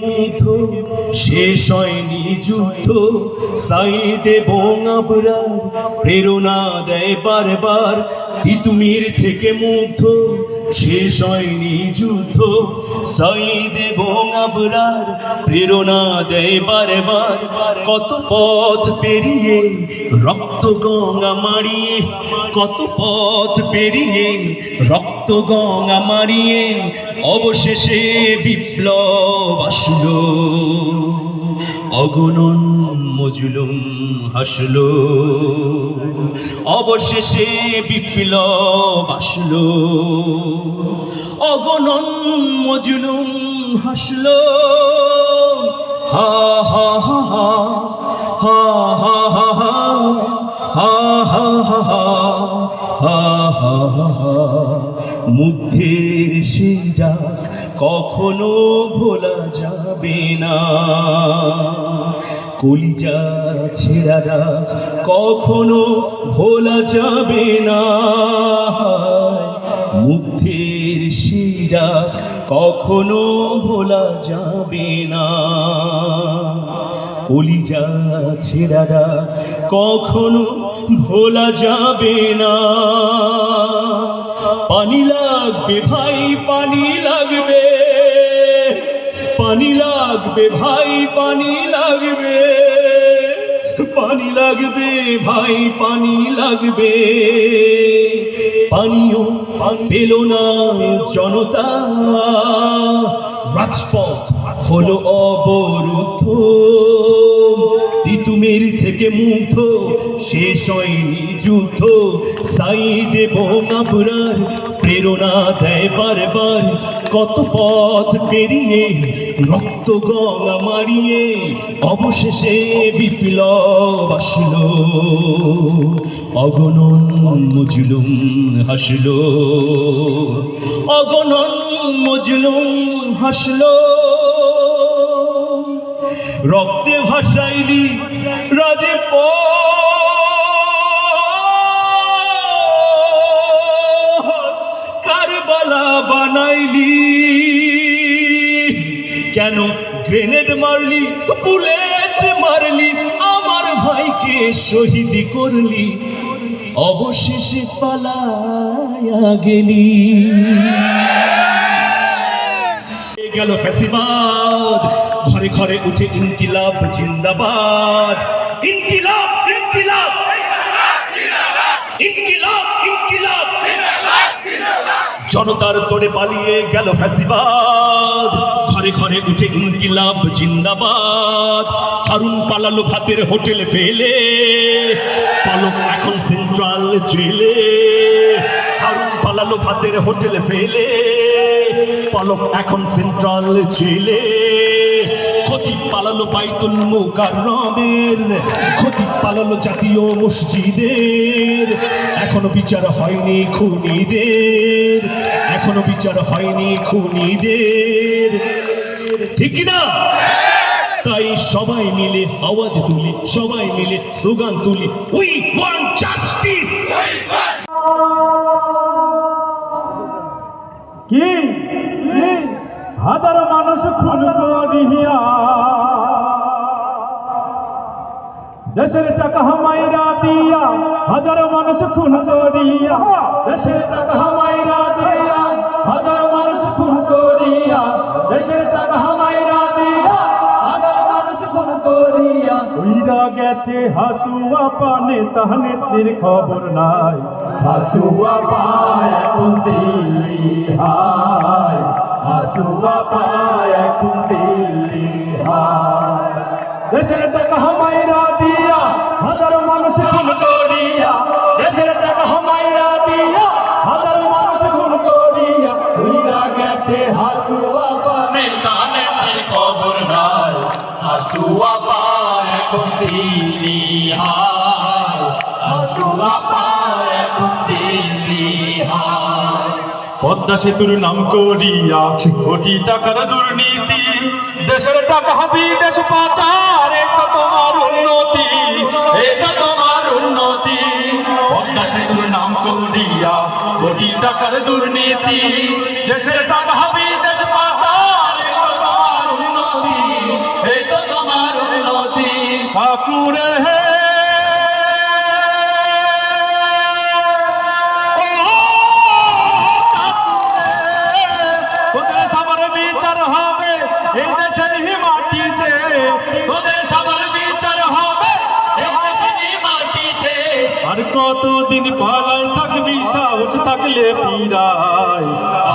মুগ্ধ। শেষ হয়নি যুদ্ধ। সাইদ এবং আবরার। প্রেরণা দেয় বারবার। তিতুমির থেকে মুগ্ধ। শেষ হয়নি যুদ্ধ, সাইদ এবং আবরার প্রেরণা দেয় বারবার। কত পথ পেরিয়ে রক্ত গঙ্গা মারিয়ে কত পথ পেরিয়ে রক্ত গঙ্গা মারিয়ে অবশেষে বিপ্লব আসলো। অগণন মজুলুম হাসল অবশেষে বিপ্লব আসলো অগণন মজুলুম হাসল হা হা হা হা হা হা হা হা মুগ্ধের সে ডাক কখনো ভোলা যাবে না। কলিজা ছেড়ারা কখনো ভোলা যাবে না। মুগ্ধের সে ডাক কখনো ভোলা যাবে না। কলিজা ছেড়ারা কখনো ভোলা যাবে না। পানি লাগবে ভাই, পানি লাগবে। পানি লাগবে ভাই, পানি লাগবে। পানি লাগবে ভাই, পানি লাগবে। পানীয় পেল না জনতা। রাজপথ হলো অবরুদ্ধ। তিতুমির থেকে মুগ্ধ, শেষ হয়নি যুদ্ধ। সাইদ এবং আবরার প্রেরণা দেয় বারবার। কত পথ পেরিয়ে, রক্ত গঙ্গা মারিয়ে, অবশেষে বিপ্লব আসলো। অগণন মজলুম হাসলো। অগণন মজলুম হাসলো। রক্তে ভাসাইলি রাজে কারবালা বানাইলি কেন গ্রেনেড মারলি, বুলেট মারলি, আমার ভাইকে শহীদ করলি? অবশেষে পালায়া গেলি। গেল ফ্যাসিবাদ। ঘরে ঘরে উঠে ইনকিলাব, জিন্দাবাদ। ইনকিলাব ইনকিলাব। জনতার তোড়ে পালিয়ে গেল ফ্যাসিবাদ। ঘরে ঘরে উঠে ইনকিলাব, জিন্দাবাদ। হারুন পালালো ভাতের হোটেলে ফেলে। পালক এখন সেন্ট্রাল জেলে। হারুন পালালো ভাতের হোটেলে ফেলে। পালক এখন সেন্ট্রাল জেলে। ক্ষতি পালালো বাইতুল মুকাররমের, ক্ষতি পালালো জাতীয় মসজিদের। এখনও বিচার হয়নি খুনিদের, এখনও বিচার হয়নি খুনিদের। ঠিক না তাই সবাই মিলে আওয়াজ তুলি, সবাই মিলে স্লোগান তুলি। উই ওয়ান্ট দেশের টাকা হামাইরা দিয়া, হাজারো মানুষ খুন করিয়া। দেশের টাকা হামাইরা দিয়া, হাজারো মানুষ খুন করিয়া। দেশের টাকা হামাইরা দিয়া, হাজারো মানুষ খুন করিয়া। উইরা গেছে হাসুয়া পানে, তাহ নেত্রীর খবর নাই। হাসুয়া পায় হাসুয়া পদ্মা সেতুর নাম করিয়া কোটি টাকার দুর্নীতি। দেশের টাকা হাবি, দেশ পাচার এটা তোমার উন্নতি। এটা তোমার উন্নতি। পদ্মা সেতুর নাম করিয়া কোটি টাকার দুর্নীতি। দেশের টাকা ঠাকুরে তোদের সবার বিচার হবে, এই দেশের মাটিতে তোদের সবার বিচার হবে, এই দেশের মাটিতে আর কতদিন পালায় থাকবি সাহস থাকলে পিরায়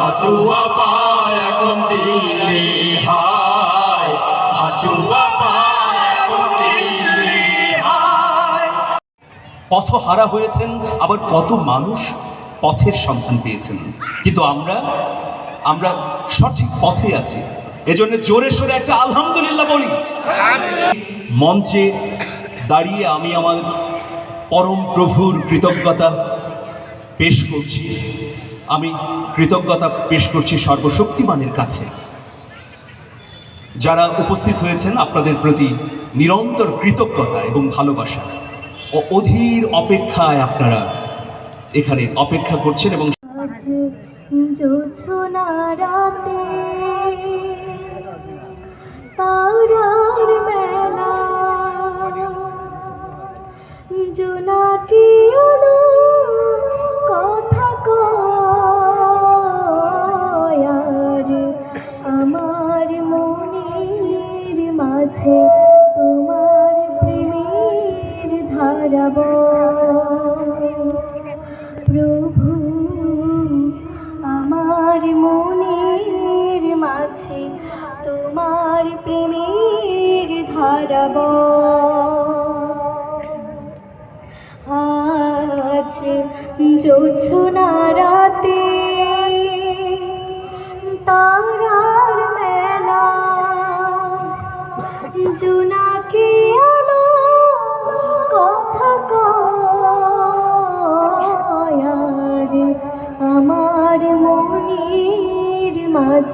আসুয়া পায় এখন দিল্লি হায়। আসুয়া পায় পথহারা হয়েছেন, আবার কত মানুষ পথের সন্ধান পেয়েছেন। কিন্তু আমরা আমরা সঠিক পথে আছি। এজন্য জোরে সোরে একটা আলহামদুলিল্লাহ বলি। মঞ্চে দাঁড়িয়ে আমি আমার পরম প্রভুর কৃতজ্ঞতা পেশ করছি। আমি কৃতজ্ঞতা পেশ করছি সর্বশক্তিমানের কাছে। যারা উপস্থিত হয়েছেন, আপনাদের প্রতি নিরন্তর কৃতজ্ঞতা এবং ভালোবাসা। ও অধীর অপেক্ষায় আপনারা এখানে অপেক্ষা করছেন এবং জোনাকি আলো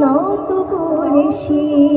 নত করে সে